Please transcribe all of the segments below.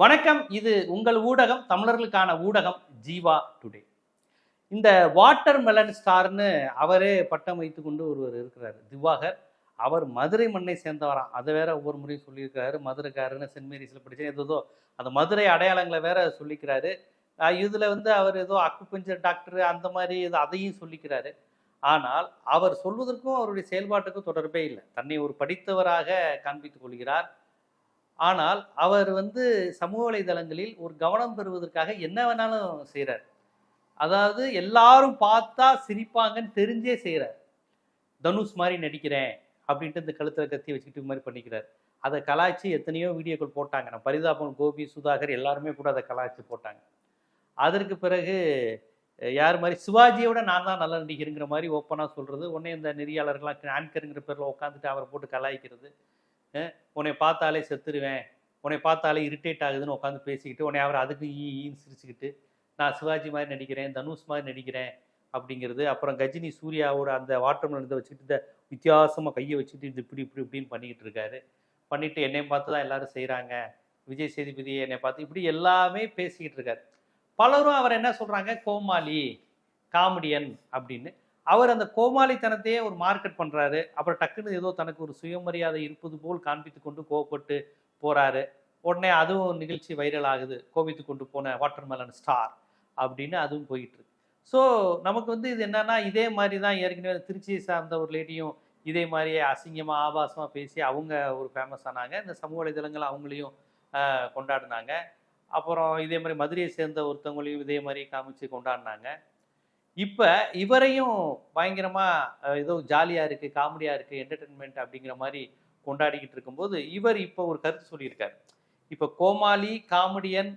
வணக்கம். இது உங்கள் ஊடகம் தமிழர்களுக்கான ஊடகம் ஜீவா டுடே. இந்த வாட்டர் மெலன் ஸ்டார்னு அவரே பட்டம் வைத்து கொண்டு ஒருவர் இருக்கிறார். திவாகர். அவர் மதுரை மண்ணை சேர்ந்தவராம் அதை வேற ஒவ்வொரு முறையும் சொல்லியிருக்கிறாரு. மதுரைக்காரன்னு சென்ட் மேரிஸில் படித்தேன். ஏதோ அந்த மதுரை அடையாளங்களை வேற சொல்லிக்கிறாரு. இதில் வந்து அவர் ஏதோ அக்குபஞ்சர் டாக்டர் அந்த மாதிரி இது அதையும் சொல்லிக்கிறாரு. ஆனால் அவர் சொல்வதற்கும் அவருடைய செயல்பாட்டுக்கும் தொடர்பே இல்லை. தன்னை ஒரு படித்தவராக காண்பித்துக் கொள்கிறார். ஆனால் அவர் வந்து சமூக வலைதளங்களில் ஒரு கவனம் பெறுவதற்காக என்ன வேணாலும் செய்கிறார் அதாவது எல்லாரும் பார்த்தா சிரிப்பாங்கன்னு தெரிஞ்சே செய்கிறார் தனுஷ் மாதிரி நடிக்கிறேன் அப்படின்ட்டு இந்த கழுத்தில் கத்தி வச்சுக்கிட்டு இது மாதிரி பண்ணிக்கிறார். அதை கலாய்ச்சி எத்தனையோ வீடியோக்கள் போட்டாங்க. நம்ம பரிதாபம் கோபி சுதாகர் எல்லாருமே கூட அதை கலாய்ச்சி போட்டாங்க. அதற்கு பிறகு யார் மாதிரி? சிவாஜியோட நான் தான் நல்ல நடிகருங்கிற மாதிரி ஓப்பனாக சொல்கிறது உடனே இந்த நெறியாளர்கள்லாம் ஆங்கருங்கிற பேரில் உட்காந்துட்டு அவரை போட்டு கலாய்க்கிறது. உன்னை பார்த்தாலே செத்துருவேன். உன்னை பார்த்தாலே இரிட்டேட் ஆகுதுன்னு உட்காந்து பேசிக்கிட்டு உன்னை அவர் அதுக்கு ஈ ஈன்னு சிரிச்சுக்கிட்டு நான் சிவாஜி மாதிரி நடிக்கிறேன் தனுஷ் மாதிரி நடிக்கிறேன் அப்படிங்கிறது அப்புறம் கஜினி சூர்யாவோட அந்த வாட்டர் இதை வச்சுக்கிட்டு இந்த வித்தியாசமாக கையை வச்சுட்டு இது இப்படி இப்படி இப்படின்னு பண்ணிக்கிட்டு இருக்காரு. பண்ணிட்டு என்னையும் பார்த்து தான் எல்லாரும் செய்கிறாங்க விஜய் சேதுபதி என்னை பார்த்து இப்படி எல்லாமே பேசிக்கிட்டு இருக்காரு. பலரும் அவர் என்ன சொல்கிறாங்க கோமாளி காமெடியன் அப்படின்னு அவர் அந்த கோமாளித்தனத்தையே ஒரு மார்க்கெட் பண்ணுறாரு அப்புறம் டக்குன்னு ஏதோ தனக்கு ஒரு சுயமரியாதை இருப்பது போல் காண்பித்து கொண்டு கோவப்பட்டு போகிறாரு உடனே அதுவும் நிகழ்ச்சி வைரல் ஆகுது. கோவித்து கொண்டு போன வாட்டர்மெலன் ஸ்டார் அப்படின்னு அதுவும் போயிட்டுருக்கு ஸோ நமக்கு வந்து இது என்னன்னா இதே மாதிரி தான் ஏற்கனவே திருச்சியை சார்ந்த ஒரு லேடியும் இதே மாதிரியே அசிங்கமாக ஆபாசமாக பேசி அவங்க ஒரு ஃபேமஸ் ஆனாங்க. இந்த சமூக வலைதளங்கள் அவங்களையும் கொண்டாடினாங்க. அப்புறம் இதே மாதிரி மதுரையை சேர்ந்த ஒருத்தவங்களையும் இதே மாதிரி காமிச்சு கொண்டாடினாங்க. இப்போ இவரையும் பயங்கரமாக ஏதோ ஜாலியாக இருக்குது காமெடியாக இருக்குது என்டர்டெயின்மெண்ட் அப்படிங்கிற மாதிரி கொண்டாடிக்கிட்டு இருக்கும்போது இவர் இப்போ ஒரு கருத்து சொல்லியிருக்கார். இப்போ கோமாளி காமெடியன்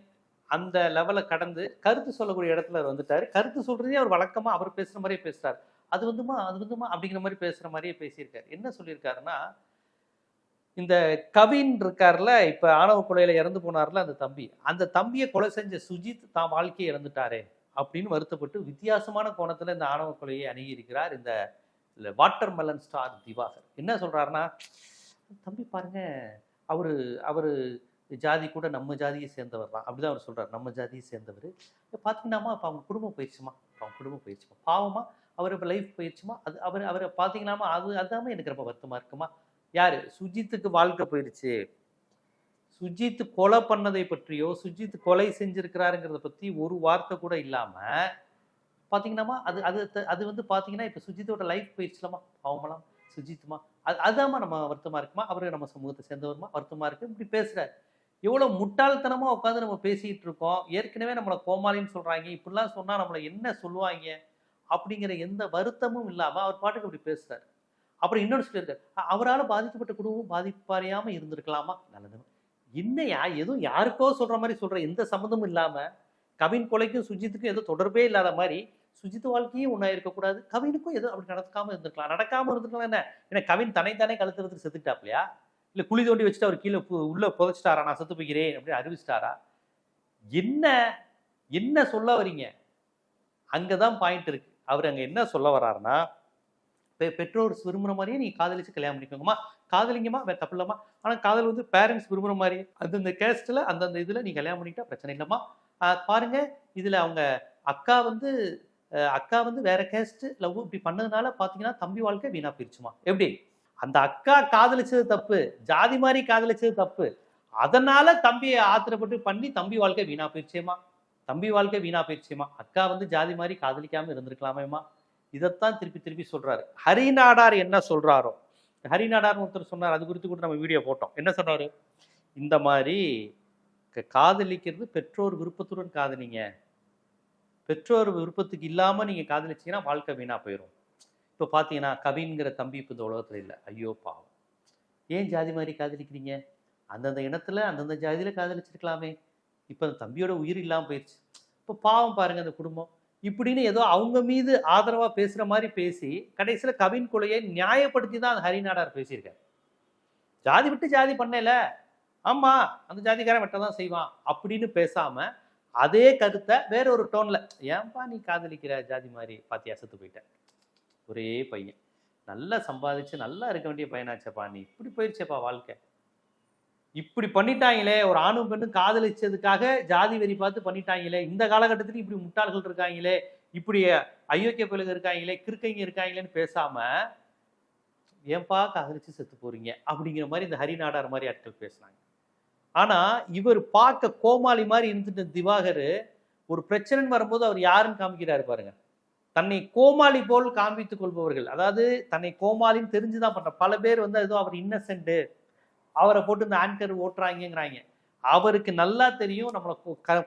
அந்த லெவலை கடந்து கருத்து சொல்லக்கூடிய இடத்துல வந்துட்டார். கருத்து சொல்கிறதே அவர் வழக்கமாக அவர் பேசுகிற மாதிரியே பேசுகிறார் அது வந்துமா அது வந்துமா அப்படிங்கிற மாதிரி பேசுகிற மாதிரியே பேசியிருக்காரு. என்ன சொல்லியிருக்காருன்னா இந்த கவின் இருக்கார்ல இப்போ ஆணவ கொலையில் இறந்து போனார்ல அந்த தம்பி. அந்த தம்பியை கொலை செஞ்ச சுஜித் தான் வாழ்க்கையை இறந்துட்டாரே அப்படின்னு வருத்தப்பட்டு வித்தியாசமான கோணத்தில் இந்த ஆணவ கொலையை அணுகி இருக்கிறார் இந்த வாட்டர் மெலன் ஸ்டார் திவாகர். என்ன சொல்கிறாருன்னா தம்பி பாருங்க அவர் அவர் ஜாதி கூட நம்ம ஜாதியை சேர்ந்தவர் தான். அப்படி தான் அவர் சொல்கிறார் நம்ம ஜாதியை சேர்ந்தவர். பார்த்தீங்கன்னாமா இப்போ அவங்க குடும்பம் போயிடுச்சுமா அவங்க குடும்பம் போயிடுச்சுமா பாவமா? அவர் இப்போ லைஃப் போயிடுச்சுமா அது அவர் அவரை பார்த்தீங்கன்னாமா அது அதாமல் எனக்கு ரொம்ப வருத்தமாக இருக்குமா? யார்? சுஜித்துக்கு வாழ்க்கை போயிடுச்சு சுஜித் கொலை பண்ணதை பற்றியோ சுஜித் கொலை செஞ்சிருக்கிறாருங்கிறத பற்றி ஒரு வார்த்தை கூட இல்லாமல் பார்த்தீங்கன்னாமா அது அது அது வந்து பார்த்தீங்கன்னா இப்போ சுஜித்தோட லைஃப் போயிடுச்சுலாமா அவங்களாம் சுஜித்துமா. அது அதாம்மா நம்ம வருத்தமாக இருக்குமா? அவரு நம்ம சமூகத்தை சேர்ந்தவருமா? வருத்தமாக இருக்கு? இப்படி பேசுகிறார் எவ்வளோ முட்டாள்தனமாக உட்காந்து நம்ம பேசிகிட்டு இருக்கோம். ஏற்கனவே நம்மளை கோமாளின்னு சொல்கிறாங்க இப்படிலாம் சொன்னால் நம்மளை என்ன சொல்லுவாங்க? அப்படிங்கிற எந்த வருத்தமும் இல்லாமல் அவர் பாட்டுக்கு அப்படி பேசுகிறார் அப்புறம் இன்னொரு சொல்லியிருக்காரு. அவரால் பாதிக்கப்பட்ட குடும்பம் பாதிப்பறியாம இருந்திருக்கலாமா? நல்லது என்னையா? எதுவும் யாருக்கோ சொல்ற மாதிரி சொல்ற எந்த சம்மந்தமும் இல்லாம கவின் கொலைக்கும் சுஜித்துக்கும் எதுவும் தொடர்பே இல்லாத மாதிரி சுஜித் வாழ்க்கையும் ஒன்றா இருக்கக்கூடாது. கவினுக்கும் எதுவும் அப்படி நடக்காம இருந்திருக்கலாம். நடக்காம இருந்திருக்கலாம் என்ன? ஏன்னா கவின் தன்னைத்தானே கழுத்துறதுக்கு செத்துட்டாப்லையா இல்லை குழி தோண்டி வச்சுட்டு அவர் கீழே பு- உள்ள புதைச்சிட்டாரா? நான் செத்து போய்க்கிறேன் அப்படின்னு அறிவிச்சிட்டாரா? என்ன என்ன சொல்ல வரீங்க? அங்கதான் பாயிண்ட் இருக்கு. அவர் அங்க என்ன சொல்ல வர்றாருன்னா பெற்றோர் விரும்புகிற மாதிரியே நீ காதலிச்சு கல்யாணம் பண்ணிக்கோங்கம்மா. காதலிங்கம்மா வேற தப்பு இல்லம்மா. ஆனால் காதல் வந்து பேரண்ட்ஸ் விரும்புகிற மாதிரி. அந்தந்த கேஸ்ட்ல அந்தந்த இதில் நீ கல்யாணம் பண்ணிட்டா பிரச்சனை இல்லைம்மா. பாருங்க இதில் அவங்க அக்கா வந்து அக்கா வந்து வேற கேஸ்ட் லவ் இப்படி பண்ணதுனால பார்த்தீங்கன்னா தம்பி வாழ்க்கை வீணா போயிடுச்சுமா எப்படி? அந்த அக்கா காதலிச்சது தப்பு ஜாதி மாதிரி காதலிச்சது தப்பு. அதனால தம்பியை ஆத்திரப்பட்டு பண்ணி தம்பி வாழ்க்கை வீணா போயிடுச்சேமா தம்பி வாழ்க்கை வீணா போயிடுச்சேமா அக்கா வந்து ஜாதி மாதிரி காதலிக்காம இருந்திருக்கலாமேமா இதைத்தான் திருப்பி திருப்பி சொல்றாரு. ஹரிநாடார் என்ன சொல்றாரோ? ஹரிநாடார் ஒருத்தர் சொன்னார் அது குறித்து கூட நம்ம வீடியோ போட்டோம். என்ன சொன்னாரு? இந்த மாதிரி க- காதலிக்கிறது பெற்றோர் விருப்பத்துடன் காதலிங்க. பெற்றோர் விருப்பத்துக்கு இல்லாம நீங்க காதலிச்சீங்கன்னா வாழ்க்கை வீணா போயிடும் இப்போ பார்த்தீங்கன்னா கவின்கிற தம்பி இப்போ இந்த உலகத்தில் இல்லை. ஐயோ பாவம். ஏன் ஜாதி மாதிரி காதலிக்கிறீங்க? அந்தந்த இனத்தில் அந்தந்த ஜாதியில் காதலிச்சிருக்கலாமே. இப்போ அந்த தம்பியோட உயிர் இல்லாமல் போயிடுச்சு இப்போ பாவம் பாருங்கள் அந்த குடும்பம். இப்படின்னு ஏதோ அவங்க மீது ஆதரவாக பேசுகிற மாதிரி பேசி கடைசியில் கவின் கொலையை நியாயப்படுத்தி தான் அந்த ஹரிநாடார் பேசியிருக்காரு. ஜாதி விட்டு ஜாதி பண்ணல. ஆமாம் அந்த ஜாதிக்காரன் வெட்ட தான் செய்வான் அப்படின்னு பேசாமல் அதே கருத்தை வேற ஒரு டோனில் ஏன்பா நீ காதலிக்கிற ஜாதி மாதிரி பாத்தியா செத்து போயிட்ட? ஒரே பையன். நல்லா சம்பாதிச்சு நல்லா இருக்க வேண்டிய பையனாச்சப்பா. நீ இப்படி போயிடுச்சேப்பா வாழ்க்கை. இப்படி பண்ணிட்டாங்களே ஒரு ஆணும் பெண்ணும் காதலிச்சதுக்காக ஜாதி வெறி பார்த்து பண்ணிட்டாங்களே இந்த காலகட்டத்திலும் இப்படி முட்டாள்கள் இருக்காங்களே இப்படி அயோக்கிய பிள்ளைங்க இருக்காங்களே கிறுக்கைங்க இருக்காங்களேன்னு பேசாம ஏன்பா காதலிச்சு செத்து போறீங்க? அப்படிங்கிற மாதிரி இந்த ஹரிநாடார் மாதிரி ஆட்கள் பேசுனாங்க ஆனா இவர் பார்க்க கோமாளி மாதிரி இருந்துட்டு திவாகர் ஒரு பிரச்சனைன்னு வரும்போது அவர் யாருன்னு காமிக்கிறாரு பாருங்க. தன்னை கோமாளி போல் காண்பித்துக் கொள்பவர்கள். அதாவது தன்னை கோமாளின்னு தெரிஞ்சுதான் பண்ற. பல பேர் வந்து ஏதோ அவர் இன்னசென்ட் அவரை போட்டு இந்த ஆங்கர் ஓட்டுறாங்கிறாங்க அவருக்கு நல்லா தெரியும் நம்மளை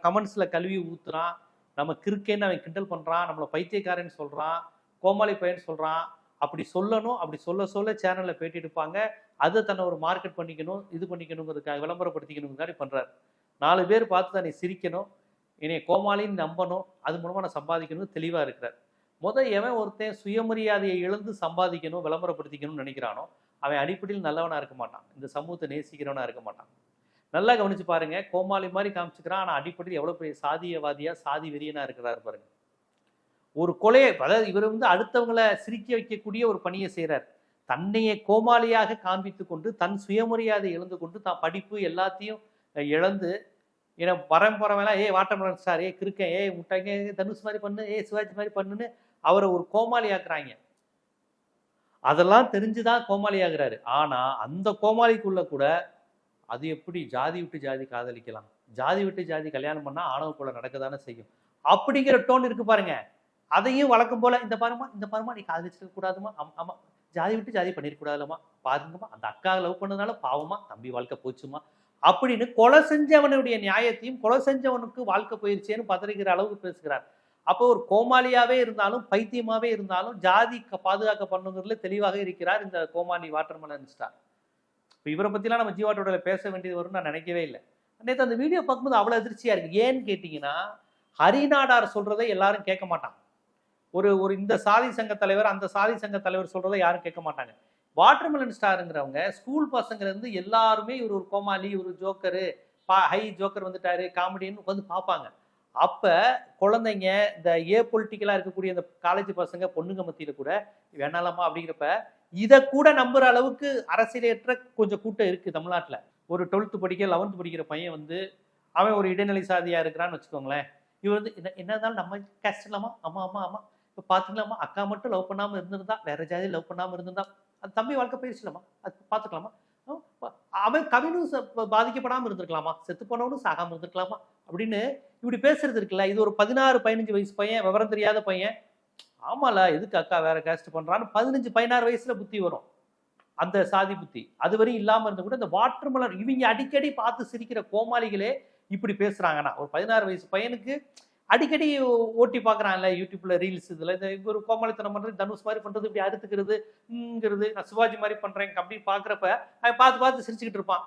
கமெண்ட்ஸில் கழுவி ஊத்துறான். நம்ம கிறுக்கேன்னு அவன் கிண்டல் பண்ணுறான் நம்மளை பைத்தியக்காரன்னு சொல்கிறான் கோமாளி பையன் சொல்கிறான் அப்படி சொல்லணும். அப்படி சொல்ல சொல்ல சேனலில் பேட்டி எடுப்பாங்க அதை தன்னை ஒரு மார்க்கெட் பண்ணிக்கணும் இது பண்ணிக்கணுங்கிறதுக்காக விளம்பரப்படுத்திக்கணுங்கிறதுக்காக பண்ணுறாரு நாலு பேர் பார்த்து தன்னை சிரிக்கணும். என்னை கோமாளின்னு நம்பணும். அது மூலமாக நான் சம்பாதிக்கணும் தெளிவாக இருக்கிறார். முதல் எவன் ஒருத்தன் சுயமரியாதையை இழந்து சம்பாதிக்கணும் விளம்பரப்படுத்திக்கணும்னு நினைக்கிறானோ அவன் அடிப்படையில் நல்லவனாக இருக்க மாட்டான். இந்த சமூகத்தை நேசிக்கிறவனாக இருக்க மாட்டான். நல்லா கவனிச்சு பாருங்க கோமாளி மாதிரி காமிச்சுக்கிறான் ஆனால் அடிப்படையில் எவ்வளோ பெரிய சாதியவாதியாக சாதி வெறியனாக இருக்கிறாரு பாருங்க. ஒரு கொலையை அதாவது இவர் வந்து அடுத்தவங்களை சிரிக்க வைக்கக்கூடிய ஒரு பணியை செய்கிறார் தன்னையே கோமாளியாக காண்பித்து கொண்டு தன் சுயமரியாதை இழந்து கொண்டு தான் படிப்பு எல்லாத்தையும் இழந்து ஏன்னா பரம்பரமெல்லாம் ஏ வாட்டமரன் சார் ஏ கிருக்கேன் ஏ முட்டைங்க தனுஷ் மாதிரி பண்ணு ஏ சிவாஜி மாதிரி பண்ணுன்னு அவரை ஒரு கோமாளி ஆக்குறாங்க அதெல்லாம் தெரிஞ்சுதான் கோமாளி ஆகுறாரு. ஆனா அந்த கோமாளிக்குள்ள கூட அது எப்படி ஜாதி விட்டு ஜாதி காதலிக்கலாம்? ஜாதி விட்டு ஜாதி கல்யாணம் பண்ணா ஆணவ கொலை நடக்கதானே செய்யும்? அப்படிங்கிற டோன் இருக்கு பாருங்க. அதையும் வழக்கம் போல இந்த பாருமா இந்த பாருமா நீ காதலிச்சிருக்க கூடாதுமா ஆமா ஜாதி விட்டு ஜாதி பண்ணிருக்கூடாதுலமா பாருங்கம்மா அந்த அக்கா லவ் பண்ணதுனால பாவமா தம்பி வாழ்க்கை போச்சுமா அப்படின்னு கொலை செஞ்சவனுடைய நியாயத்தையும் கொலை செஞ்சவனுக்கு வாழ்க்கை போயிருச்சேன்னு பதறிக்கிற அளவுக்கு பேசுகிறார். அப்போ ஒரு கோமாளியாவே இருந்தாலும் பைத்தியமாவே இருந்தாலும் ஜாதி க- பாதுகாக்க பண்ணுங்கிறதுல தெளிவாக இருக்கிறார் இந்த கோமாளி வாட்டர்மலன் ஸ்டார் இப்போ இவரை பத்திலாம் நம்ம ஜீவாட்டோட பேச வேண்டியது வரும்னு நான் நினைக்கவே இல்லை. நேற்று அந்த வீடியோ பார்க்கும்போது அவ்வளோ அதிர்ச்சியா இருக்கு. ஏன்னு கேட்டிங்கன்னா ஹரிநாடார் சொல்றதை எல்லாரும் கேட்க மாட்டாங்க. ஒரு ஒரு இந்த சாதி சங்க தலைவர் அந்த சாதி சங்க தலைவர் சொல்றதை யாரும் கேட்க மாட்டாங்க. வாட்டர்மெலன் ஸ்டாருங்கிறவங்க ஸ்கூல் பசங்கலேருந்து எல்லாருமே இவர் ஒரு கோமாளி ஒரு ஜோக்கரு பா ஹை ஜோக்கர் வந்துட்டாரு காமெடின்னு உட்காந்து பார்ப்பாங்க. அப்போ குழந்தைங்க இந்த ஏ பொலிட்டிக்கலாக இருக்கக்கூடிய இந்த காலேஜ் பசங்க பொண்ணுங்க மத்தியில் கூட வேணாலாமா அப்படிங்கிறப்ப இதை கூட நம்புற அளவுக்கு அரசியலேற்ற கொஞ்சம் கூட்டம் இருக்குது தமிழ்நாட்டில். ஒரு டுவெல்த்து படிக்க லெவன்த் படிக்கிற பையன் வந்து அவன் ஒரு இடைநிலை சாதியாக இருக்கிறான்னு வச்சுக்கோங்களேன். இவர் வந்து என்ன என்ன இருந்தாலும் நம்ம கேஸ்ட் ஆமாம் ஆமாம் ஆமாம் இப்போ பார்த்துக்கலாமா அக்கா மட்டும் லவ் பண்ணாமல் இருந்திருந்தா வேற ஜாதி லவ் பண்ணாமல் இருந்திருந்தா அது தம்பி வாழ்க்கை போயிடுச்சுலாமா அது பார்த்துக்கலாமா அவன் கவினும் ச- இருந்திருக்கலாமா? செத்து போனவனும் சாகாமல் இருந்திருக்கலாமா? அப்படின்னு இப்படி பேசுறது இருக்குல்ல. இது ஒரு பதினாறு பதினஞ்சு வயசு பையன் விவரம் தெரியாத பையன். ஆமால எதுக்கு அக்கா வேற கேஸ்ட் பண்றான்னு பதினஞ்சு பதினாறு வயசுல புத்தி வரும். அந்த சாதி புத்தி. அதுவரையும் இல்லாமல் இல்லாம இருந்த கூட இந்த வாட்டர் மலர் இவங்க அடிக்கடி பார்த்து சிரிக்கிற கோமாளிகளே இப்படி பேசுறாங்கன்னா ஒரு பதினாறு வயசு பையனுக்கு அடிக்கடி ஓட்டி பார்க்குறான்ல யூடியூப்ல ரீல்ஸ் இதில் இந்த ஒரு கோமாளித்தனம் பண்ணுறது தனுஷ் மாதிரி பண்ணுறது இப்படி அறுத்துக்கிறதுங்கிறது நான் சிவாஜி மாதிரி பண்ணுறேன் அப்படி பார்க்குறப்ப அவன் பார்த்து பார்த்து சிரிச்சுக்கிட்டு இருப்பான்.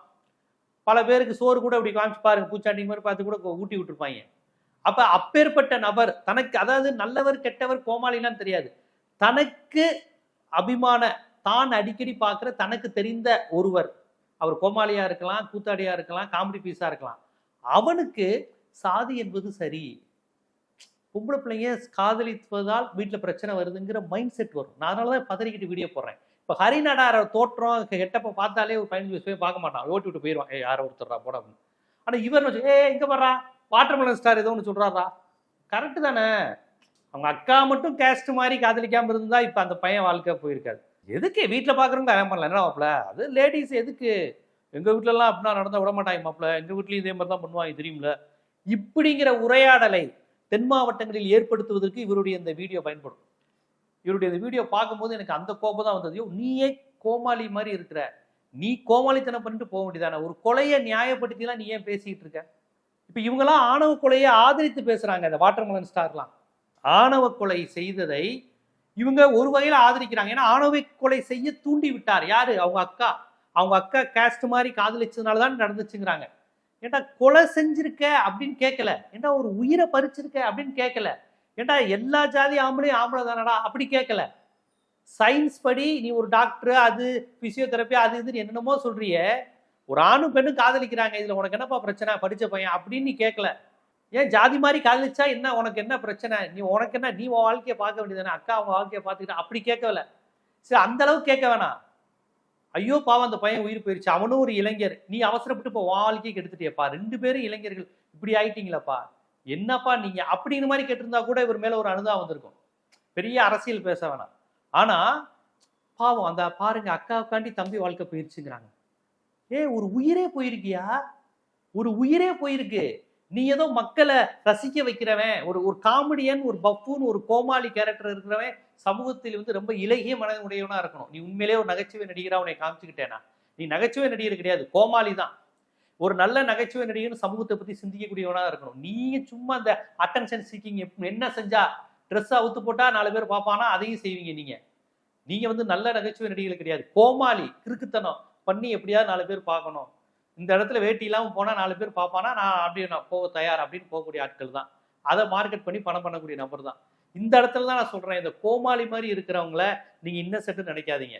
பல பேருக்கு சோறு கூட அப்படி காமிச்சு பாருங்க பூச்சாண்டி மாதிரி பார்த்து கூட ஊட்டி விட்டுருப்பாங்க. அப்போ அப்பேற்பட்ட நபர் தனக்கு அதாவது நல்லவர் கெட்டவர் கோமாளிலாம் தெரியாது. தனக்கு அபிமான தான் அடிக்கடி பார்க்குற தனக்கு தெரிந்த ஒருவர். அவர் கோமாளியாக இருக்கலாம் கூத்தாடியாக இருக்கலாம் காமெடி பீஸாக இருக்கலாம். அவனுக்கு சாதி என்பது சரி. பொம்பளை பிள்ளைங்க காதலிப்பதால் வீட்டில் பிரச்சனை வருதுங்கிற மைண்ட் செட் வரும். நான் அதனால தான் பதறிக்கிட்டு வீடியோ போடுறேன். இப்போ ஹரிநாடார தோற்றம் கெட்டப்ப பார்த்தாலே ஒரு பதினஞ்சு வயசு போய் பார்க்க மாட்டான். ஓட்டி விட்டு போயிடுவான் ஏ யாரை ஒருத்தர்றா போட அப்படின்னு. ஆனால் இவர் வச்சு ஏ இங்கே வர்றா வாட்டர்மெலன் ஸ்டார் ஏதோ ஒன்று சொல்கிறாரா கரெக்டு தானே. அவங்க அக்கா மட்டும் கேஸ்ட் மாதிரி காதலிக்காமல் இருந்தால் இப்போ அந்த பையன் வாழ்க்கை போயிருக்காது. எதுக்கு? வீட்டில் பார்க்குறவங்க கல்யாணம் பண்ணல. என்ன மாப்பிள்ள? அது லேடிஸ் எதுக்கு? எங்கள் வீட்டிலலாம் அப்படின்னா நடந்தால் விட மாட்டாங்க மாப்பிள்ள. எங்கள் வீட்லையும் இதே மாதிரி தான் பண்ணுவாங்க தெரியும்ல. இப்படிங்கிற உரையாடலை தென் மாவட்டங்களில் ஏற்படுத்துவதற்கு இவருடைய இந்த வீடியோ பயன்படும். இவருடைய இந்த வீடியோ பார்க்கும்போது எனக்கு அந்த கோபம் தான் வந்தது. நீயே கோமாளி மாதிரி இருக்கிற. நீ கோமாளித்தனம் பண்ணிட்டு போக வேண்டியதானே? ஒரு கொலையை நியாயப்படுத்திலாம் நீ ஏன் பேசிட்டு இருக்க? இப்போ இவங்கெல்லாம் ஆணவ கொலையை ஆதரித்து பேசுறாங்க இந்த வாட்டர்மலன் ஸ்டார்லாம். ஆணவ கொலை செய்ததை இவங்க ஒரு வகையில் ஆதரிக்கிறாங்க. ஏன்னா ஆணவ கொலை செய்ய தூண்டி விட்டார் யாரு? அவங்க அக்கா. அவங்க அக்கா கேஸ்ட் மாதிரி காதலிச்சதுனால தான் நடந்துச்சுங்கிறாங்க. ஏண்டா கொலை செஞ்சிருக்க அப்படின்னு கேட்கல ஏண்டா ஒரு உயிரை பறிச்சிருக்க அப்படின்னு கேட்கல ஏண்டா எல்லா ஜாதி ஆம்பளையும் ஆம்பளை தானடா அப்படி கேட்கல சயின்ஸ் படி நீ ஒரு டாக்டர் அது பிசியோதெரப்பி அது இதுன்னு என்னென்னமோ சொல்றிய. ஒரு ஆணும் பெண்ணும் காதலிக்கிறாங்க. இதில் உனக்கு என்னப்பா பிரச்சனை? படித்த பையன் அப்படின்னு நீ கேட்கல ஏன் ஜாதி மாதிரி காதலிச்சா என்ன? உனக்கு என்ன பிரச்சனை? நீ உனக்கு என்ன? நீ உன் வாழ்க்கையை பார்க்க வேண்டியதானே அக்கா அவங்க வாழ்க்கையை பார்த்துக்கிட்டா அப்படி கேட்கல சரி அந்த அளவுக்கு கேட்க வேணாம். ஐயோ பாவம் அந்த பையன் உயிர் போயிருச்சு. அவனும் ஒரு இளைஞர். நீ அவசரப்பட்டு இப்போ வாழ்க்கைக்கு கெடுத்துட்டியப்பா. ரெண்டு பேரும் இளைஞர்கள். இப்படி ஆயிட்டீங்களப்பா. என்னப்பா நீங்க? அப்படின்னு மாதிரி கேட்டிருந்தா கூட இவர் மேல ஒரு அனுதாபம் வந்திருக்கும். பெரிய அரசியல் பேச வேணாம். ஆனா பாவம் அந்த பாருங்க அக்காவுக்காண்டி தம்பி வாழ்க்கை போயிருச்சுங்கிறாங்க. ஏ ஒரு உயிரே போயிருக்கியா? ஒரு உயிரே போயிருக்கு. நீ ஏதோ மக்களை ரசிக்க வைக்கிறவன் ஒரு ஒரு காமெடியன் ஒரு பஃபூன் ஒரு கோமாளி கேரக்டர் இருக்கிறவன் சமூகத்தில் வந்து ரொம்ப இலகிய மனதை இருக்கணும். நீ உண்மையிலே ஒரு நகைச்சுவை நடிகரா உன்னை காமிச்சுக்கிட்டேனா? நீ நகைச்சுவை நடிகர் கிடையாது கோமாளி தான். ஒரு நல்ல நகைச்சுவை நடிகர் சமூகத்தை பத்தி சிந்திக்கக்கூடியவனா இருக்கணும். நீங்க சும்மா அந்த அட்டென்ஷன் சீக்கிங் என்ன செஞ்சா ட்ரெஸ் அவுத்து போட்டா நாலு பேர் பார்ப்பானா? அதையும் செய்வீங்க நீங்க. நீங்க வந்து நல்ல நகைச்சுவை நடிகர்கள் கிடையாது. கோமாளி கிறுக்குத்தனம். பண்ணி எப்படியாவது நாலு பேர் பார்க்கணும். இந்த இடத்துல வேட்டி இல்லாமல் போனால் நாலு பேர் பார்ப்பானா நான் அப்படி நான் போக தயார் அப்படின்னு போகக்கூடிய ஆட்கள் தான். அதை மார்க்கெட் பண்ணி பணம் பண்ணக்கூடிய நபர் தான். இந்த இடத்துல தான் நான் சொல்கிறேன் இந்த கோமாளி மாதிரி இருக்கிறவங்கள நீங்கள் இன்னசென்ட் நினைக்காதீங்க.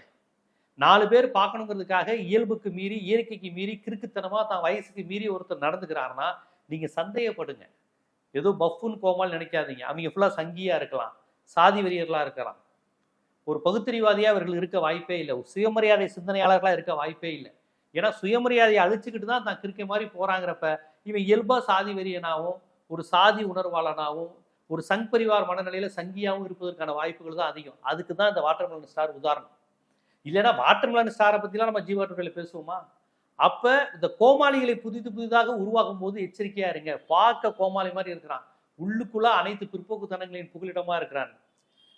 நாலு பேர் பார்க்கணுங்கிறதுக்காக இயல்புக்கு மீறி இயற்கைக்கு மீறி கிறுக்குத்தனமாக தான் வயசுக்கு மீறி ஒருத்தர் நடந்துக்கிறாருன்னா நீங்கள் சந்தேகப்படுங்க. ஏதோ பஃபுன்னு கோமால் நினைக்காதீங்க. அவங்க ஃபுல்லாக சங்கியாக இருக்கலாம் சாதி வெறியர்களாக இருக்கலாம். ஒரு பகுத்தறிவாதியாக அவர்கள் இருக்க வாய்ப்பே இல்லை. சுயமரியாதை சிந்தனையாளர்களாக இருக்க வாய்ப்பே இல்லை. ஏன்னா சுயமரியாதையை அழிச்சுக்கிட்டு தான் தான் கிறுக்கை மாதிரி போறாங்கிறப்ப இவன் இயல்பா சாதி வெறியனாகவும் ஒரு சாதி உணர்வாளனாகவும் ஒரு சங் பரிவார் மனநிலையில சங்கியாகவும் இருப்பதற்கான வாய்ப்புகள் தான் அதிகம். அதுக்கு தான் இந்த வாட்டர்மெலன் ஸ்டார் உதாரணம். இல்லைன்னா வாட்டர்மெலன் ஸ்டாரை பத்திலாம் நம்ம ஜீவா பேசுவோமா? அப்ப இந்த கோமாளிகளை புதிது புதிதாக உருவாக்கும் போது எச்சரிக்கையா இருங்க. பார்க்க கோமாளி மாதிரி இருக்கிறான். உள்ளுக்குள்ள அனைத்து பிற்போக்குத்தனங்களின் புகலிடமா இருக்கிறான்.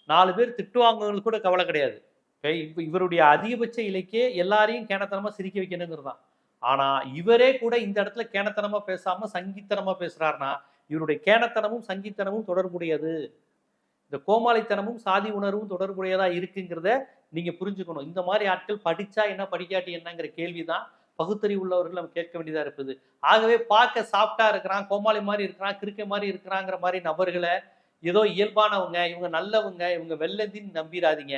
நாலு பேர் திட்டுவாங்கவங்களுக்கு கூட கவலை கிடையாது. இப்போ இவருடைய அதிகபட்ச இலக்கிய எல்லாரையும் கேனத்தனமா சிரிக்க வைக்கணுங்கிறது தான் ஆனா இவரே கூட இந்த இடத்துல கேனத்தனமா பேசாம சங்கீத்தனமாக பேசுகிறாருன்னா இவருடைய கேனத்தனமும் சங்கீத்தனமும் தொடர்புடையது. இந்த கோமாளித்தனமும் சாதி உணர்வும் தொடர்புடையதா இருக்குங்கிறத நீங்க புரிஞ்சுக்கணும். இந்த மாதிரி ஆட்கள் படிச்சா என்ன படிக்காட்டி என்னங்கிற கேள்விதான் பகுத்தறிவு உள்ளவர்கள் நம்ம கேட்க வேண்டியதா இருக்குது. ஆகவே பார்க்க சாஃப்டா இருக்கிறான் கோமாளி மாதிரி இருக்கிறான் கிறுக்கை மாதிரி இருக்கிறாங்கிற மாதிரி நபர்களை ஏதோ இயல்பானவங்க இவங்க நல்லவங்க இவங்க வெள்ளந்தின்னு நம்பிடாதீங்க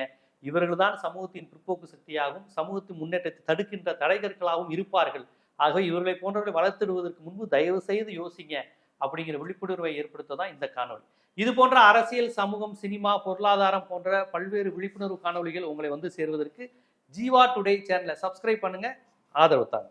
இவர்கள் தான் சமூகத்தின் பிற்போக்கு சக்தியாகவும் சமூகத்தின் முன்னேற்றத்தை தடுக்கின்ற தடைகற்களாகவும் இருப்பார்கள். ஆகவே இவர்களை போன்றவர்களை வளர்த்திடுவதற்கு முன்பு தயவு செய்து யோசிங்க அப்படிங்கிற விழிப்புணர்வை ஏற்படுத்த தான் இந்த காணொளி. இது போன்ற அரசியல் சமூகம் சினிமா பொருளாதாரம் போன்ற பல்வேறு விழிப்புணர்வு காணொளிகள் உங்களை வந்து சேர்வதற்கு ஜீவா டுடே சேனலை சப்ஸ்கிரைப் பண்ணுங்க. ஆதரவு தாங்க